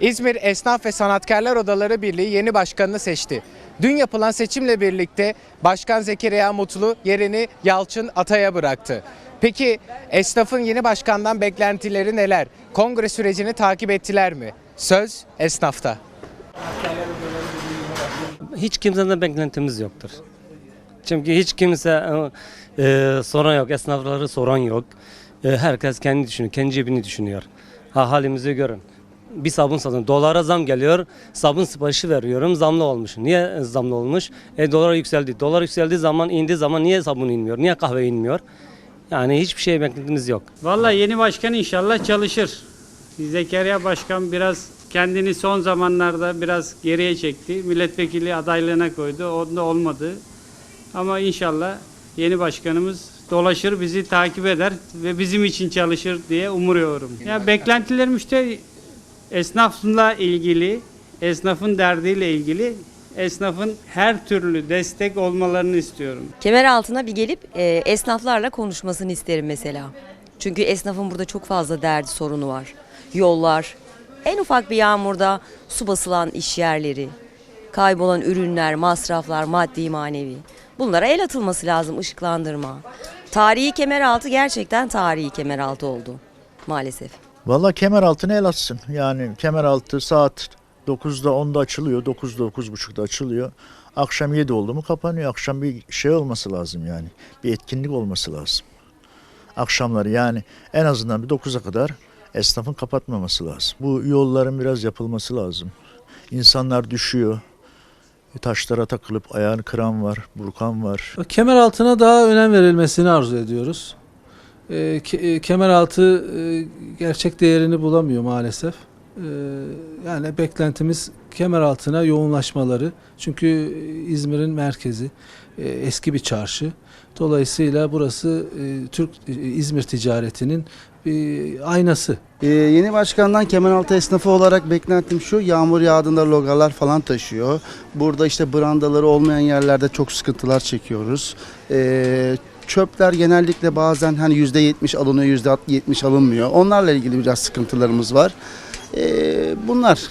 İzmir Esnaf ve Sanatkarlar Odaları Birliği yeni başkanını seçti. Dün yapılan seçimle birlikte Başkan Zekeriya Mutlu yerini Yalçın Atay'a bıraktı. Peki esnafın yeni başkandan beklentileri neler? Kongre sürecini takip ettiler mi? Söz esnafta. Hiç kimseden beklentimiz yoktur. Çünkü hiç kimse e, e, soran yok, esnafları soran yok. E, herkes kendi düşünüyor, kendi cebini düşünüyor. Ha halimizi görün. Bir sabun satın. Dolara zam geliyor. Sabun siparişi veriyorum. Zamlı olmuş. Niye zamlı olmuş? E dolar yükseldi. Dolar yükseldiği zaman, indiği zaman niye sabun inmiyor? Niye kahve inmiyor? Yani hiçbir şey beklentimiz yok. Vallahi yeni başkan inşallah çalışır. Zekeriya Başkan biraz kendini son zamanlarda biraz geriye çekti. Milletvekili adaylığına koydu. Onda olmadı. Ama inşallah yeni başkanımız dolaşır, bizi takip eder ve bizim için çalışır diye umuyorum. Ya beklentilerim işte esnafla ilgili, esnafın derdiyle ilgili esnafın her türlü destek olmalarını istiyorum. Kemer altına bir gelip e, esnaflarla konuşmasını isterim mesela. Çünkü esnafın burada çok fazla derdi sorunu var. Yollar, en ufak bir yağmurda su basılan iş yerleri, kaybolan ürünler, masraflar, maddi manevi. Bunlara el atılması lazım, ışıklandırma. Tarihi kemeraltı gerçekten tarihi kemeraltı oldu maalesef. Valla kemer altına el atsın. Yani kemer altı saat 9'da 10'da açılıyor. 9'da 9.30'da açılıyor. Akşam 7 oldu mu kapanıyor. Akşam bir şey olması lazım yani. Bir etkinlik olması lazım. Akşamları yani en azından bir 9'a kadar esnafın kapatmaması lazım. Bu yolların biraz yapılması lazım. İnsanlar düşüyor. Taşlara takılıp ayağını kıran var, burkan var. Kemer altına daha önem verilmesini arzu ediyoruz. Ee, ke- e, kemer altı e, gerçek değerini bulamıyor maalesef. Ee, yani beklentimiz kemer altına yoğunlaşmaları. Çünkü İzmir'in merkezi, e, eski bir çarşı. Dolayısıyla burası e, Türk e, İzmir ticaretinin bir aynası. Ee, yeni başkandan Kemeraltı esnafı olarak beklentim şu. Yağmur yağdığında logalar falan taşıyor. Burada işte brandaları olmayan yerlerde çok sıkıntılar çekiyoruz. Ee, çöpler genellikle bazen hani %70 alınıyor, %70 alınmıyor. Onlarla ilgili biraz sıkıntılarımız var. Ee, bunlar